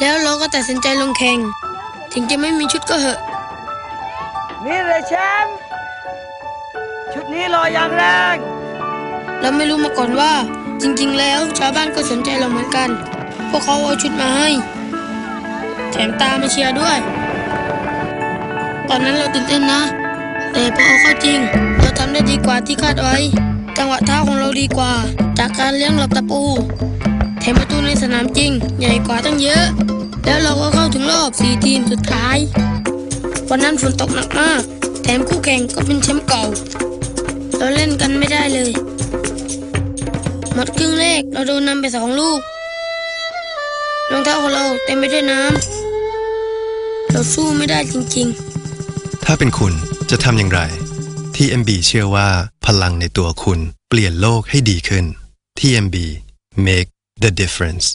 แล้วเราก็ตัดสินใจลงแข่ง ถึงจะไม่มีชุดก็เหอะ นี่เลยแชมป์ชุดนี้รออย่างแรง เราไม่รู้มาก่อนว่า จริงๆ แล้วชาวบ้านก็สนใจเราเหมือนกัน พวกเขาเอาชุดมาให้ แถมตามมาเชียร์ด้วย ตอนนั้นเราตื่นเต้นนะ แต่พอเอาเข้าจริง เราทำได้ดีกว่าที่คาดไว้ จังหวะเท้าของเราดีกว่า จากการเลี้ยงหลบตะปู ใหญ่กว่าตั้งเยอะ แล้วเราก็เข้าถึงรอบสี่ทีมสุดท้าย วันนั้นฝนตกหนักมาก แถมคู่แข่งก็เป็นแชมป์เก่า เราเล่นกันไม่ได้เลย หมดครึ่งแรกเราโดนนำไปสองลูก รองเท้าของเราเต็มไปด้วยน้ำ เราสู้ไม่ได้จริงๆ ถ้าเป็นคุณจะทำอย่างไร TMB เชื่อว่าพลังในตัวคุณเปลี่ยนโลกให้ดีขึ้น TMB make the difference